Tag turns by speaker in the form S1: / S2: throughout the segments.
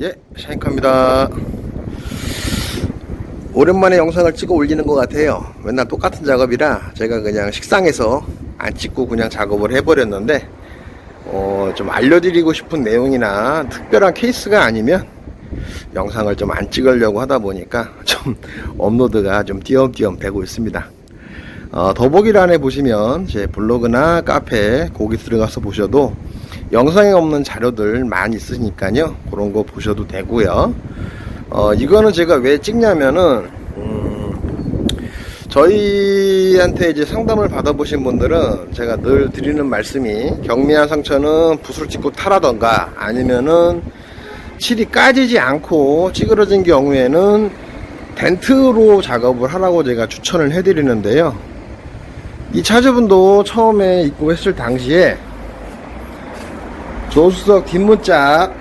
S1: 예, 샤인카입니다. 오랜만에 영상을 찍어 올리는 것 같아요. 맨날 똑같은 작업이라 제가 그냥 식상해서 안 찍고 그냥 작업을 해버렸는데, 어, 좀 알려드리고 싶은 내용이나 특별한 케이스가 아니면 영상을 좀 안 찍으려고 하다 보니까 좀 업로드가 좀 띄엄띄엄 되고 있습니다. 어, 더보기란에 보시면 제 블로그나 카페 거기 들어가서 보셔도 영상에 없는 자료들 많이 있으니까요. 그런 거 보셔도 되고요. 어, 이거는 제가 왜 찍냐면은 음, 저희한테 이제 상담을 받아보신 분들은 제가 늘 드리는 말씀이 경미한 상처는 붓을 찍고 타라던가 아니면은 칠이 까지지 않고 찌그러진 경우에는 덴트로 작업을 하라고 제가 추천을 해드리는데요. 이 차주분도 처음에 입고 했을 당시에 조수석 뒷문짝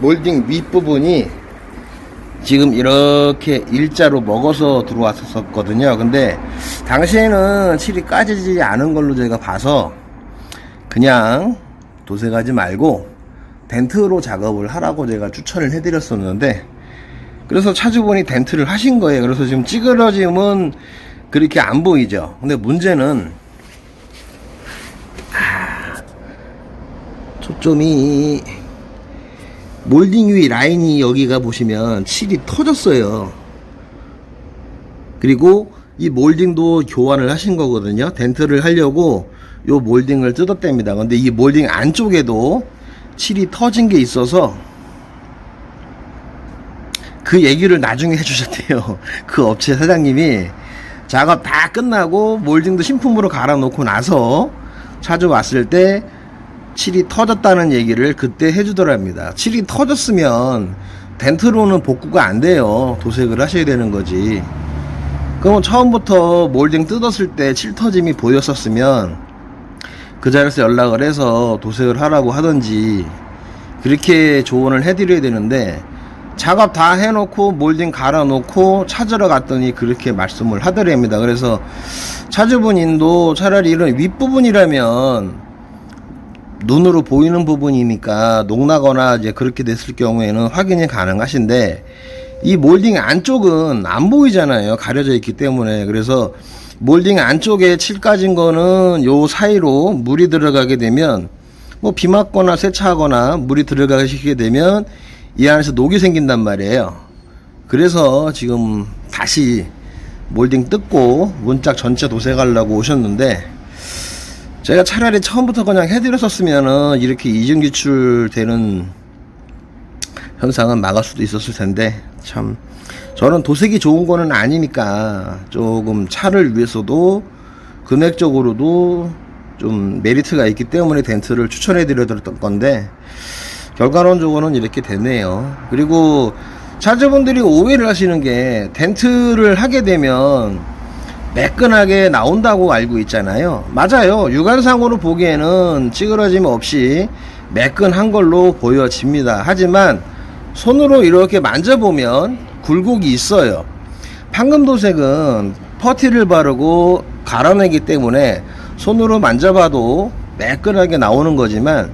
S1: 몰딩 윗부분이 지금 이렇게 일자로 먹어서 들어왔었거든요. 근데 당시에는 칠이 까지지 않은 걸로 제가 봐서 그냥 도색하지 말고 덴트로 작업을 하라고 제가 추천을 해드렸었는데 그래서 차주분이 덴트를 하신 거예요. 그래서 지금 찌그러짐은 그렇게 안 보이죠. 근데 문제는 점이 몰딩 위 라인이 여기가 보시면 칠이 터졌어요. 그리고 이 몰딩도 교환을 하신 거거든요. 덴트를 하려고 요 몰딩을 뜯었답니다. 근데 이 몰딩 안쪽에도 칠이 터진 게 있어서 그 얘기를 나중에 해주셨대요. 그 업체 사장님이 작업 다 끝나고 몰딩도 신품으로 갈아놓고 나서 찾아왔을 때 칠이 터졌다는 얘기를 그때 해주더랍니다. 칠이 터졌으면 덴트로는 복구가 안 돼요. 도색을 하셔야 되는 거지. 그럼 처음부터 몰딩 뜯었을 때 칠 터짐이 보였었으면 그 자리에서 연락을 해서 도색을 하라고 하든지 그렇게 조언을 해드려야 되는데 작업 다 해놓고 몰딩 갈아놓고 찾으러 갔더니 그렇게 말씀을 하더랍니다. 그래서 차주분인도 차라리 이런 윗부분이라면 눈으로 보이는 부분이니까 녹나거나 이제 그렇게 됐을 경우에는 확인이 가능하신데 이 몰딩 안쪽은 안 보이잖아요. 가려져 있기 때문에. 그래서 몰딩 안쪽에 칠 까진 거는 요 사이로 물이 들어가게 되면 뭐 비 맞거나 세차하거나 물이 들어가게 되면 이 안에서 녹이 생긴단 말이에요. 그래서 지금 다시 몰딩 뜯고 문짝 전체 도색하려고 오셨는데 제가 차라리 처음부터 그냥 해드렸었으면은 이렇게 이중 기출 되는 현상은 막을 수도 있었을 텐데 참 저는 도색이 좋은 거는 아니니까 조금 차를 위해서도 금액적으로도 좀 메리트가 있기 때문에 덴트를 추천해 드렸던 건데 결과론적으로는 이렇게 됐네요. 그리고 차주분들이 오해를 하시는 게 덴트를 하게 되면 매끈하게 나온다고 알고 있잖아요. 맞아요. 육안상으로 보기에는 찌그러짐 없이 매끈한 걸로 보여집니다. 하지만 손으로 이렇게 만져보면 굴곡이 있어요. 판금도색은 퍼티를 바르고 갈아내기 때문에 손으로 만져봐도 매끈하게 나오는 거지만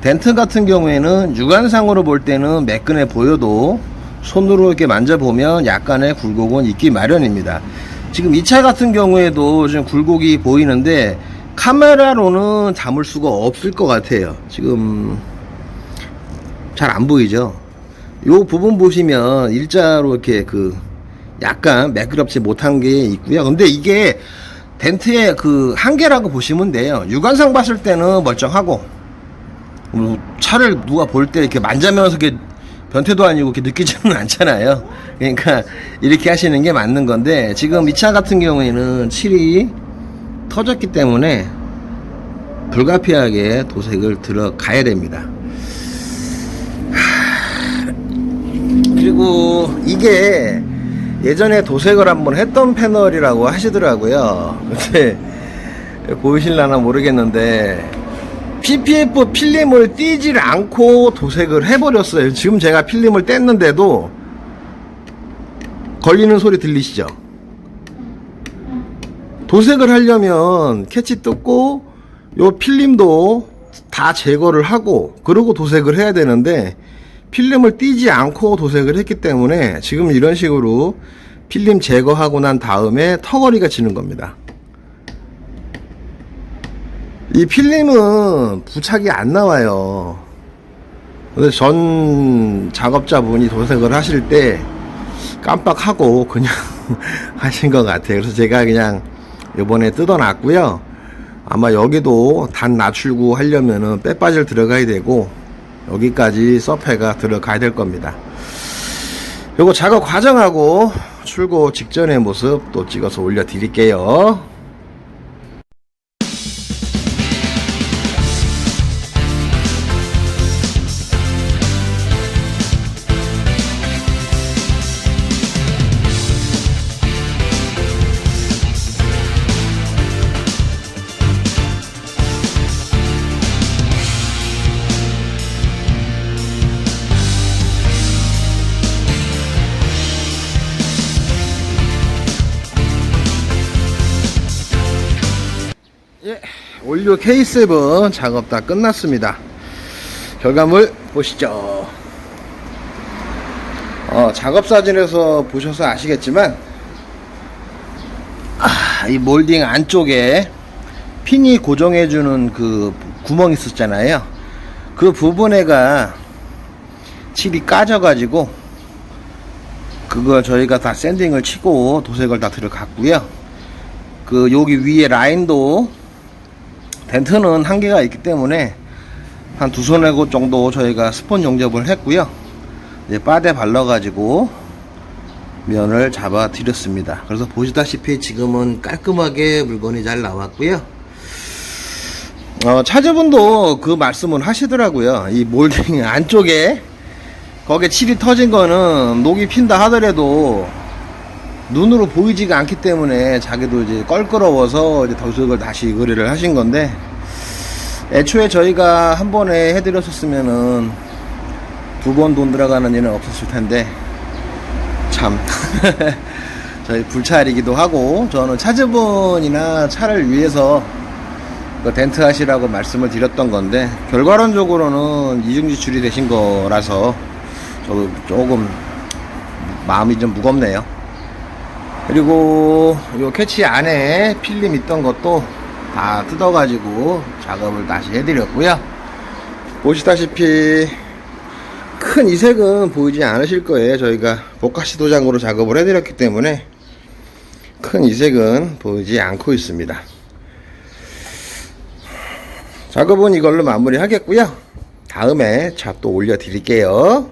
S1: 덴트 같은 경우에는 육안상으로 볼 때는 매끈해 보여도 손으로 이렇게 만져보면 약간의 굴곡은 있기 마련입니다. 지금 이 차 같은 경우에도 지금 굴곡이 보이는데 카메라로는 담을 수가 없을 것 같아요. 지금 잘 안 보이죠? 요 부분 보시면 일자로 이렇게 그 약간 매끄럽지 못한 게 있고요. 근데 이게 덴트의 그 한계라고 보시면 돼요. 육안상 봤을 때는 멀쩡하고 뭐 차를 누가 볼 때 이렇게 만지면서 이렇게 변태도 아니고 이렇게 느끼지는 않잖아요. 그러니까 이렇게 하시는 게 맞는 건데 지금 이 차 같은 경우에는 칠이 터졌기 때문에 불가피하게 도색을 들어가야 됩니다. 그리고 이게 예전에 도색을 한번 했던 패널이라고 하시더라고요. 근데 보이실라나 모르겠는데 PPF 필름을 띄질 않고 도색을 해버렸어요. 지금 제가 필름을 뗐는데도 걸리는 소리 들리시죠? 도색을 하려면 캐치 뜯고 요 필름도 다 제거를 하고 그러고 도색을 해야 되는데 필름을 띄지 않고 도색을 했기 때문에 지금 이런 식으로 필름 제거하고 난 다음에 턱걸이가 지는 겁니다. 이 필름은 부착이 안 나와요. 그래서 전 작업자분이 도색을 하실 때 깜빡하고 그냥 하신 것 같아요. 그래서 제가 그냥 요번에 뜯어놨고요. 아마 여기도 단 낮추고 하려면은 빼빠질 들어가야 되고 여기까지 서페가 들어가야 될 겁니다. 요거 작업 과정하고 출고 직전의 모습 또 찍어서 올려 드릴게요. 예, 올류 K7 작업 다 끝났습니다. 결과물 보시죠. 어, 작업 사진에서 보셔서 아시겠지만, 아, 이 몰딩 안쪽에 핀이 고정해주는 그 구멍 있었잖아요. 그 부분에가 칠이 까져가지고, 그걸 저희가 다 샌딩을 치고 도색을 다 들어갔고요. 그 여기 위에 라인도 덴트는 한계가 있기 때문에 한 두 손에 고 정도 저희가 스폰 용접을 했고요. 이제 바데 발라 가지고 면을 잡아 드렸습니다. 그래서 보시다시피 지금은 깔끔하게 물건이 잘 나왔고요. 어, 차주분도 그 말씀을 하시더라고요. 이 몰딩 안쪽에 거기에 칠이 터진 거는 녹이 핀다 하더라도 눈으로 보이지가 않기 때문에 자기도 이제 껄끄러워서 이제 도색을 다시 의뢰를 하신 건데 애초에 저희가 한 번에 해드렸었으면은 두 번 돈 들어가는 일은 없었을 텐데 참 저희 불찰이기도 하고 저는 차주분이나 차를 위해서 그 덴트 하시라고 말씀을 드렸던 건데 결과론적으로는 이중 지출이 되신 거라서 조금 마음이 좀 무겁네요. 그리고 요 캐치 안에 필름 있던 것도 다 뜯어가지고 작업을 다시 해드렸고요. 보시다시피 큰 이색은 보이지 않으실 거예요. 저희가 복가시 도장으로 작업을 해드렸기 때문에 큰 이색은 보이지 않고 있습니다. 작업은 이걸로 마무리 하겠고요. 다음에 차 또 올려 드릴게요.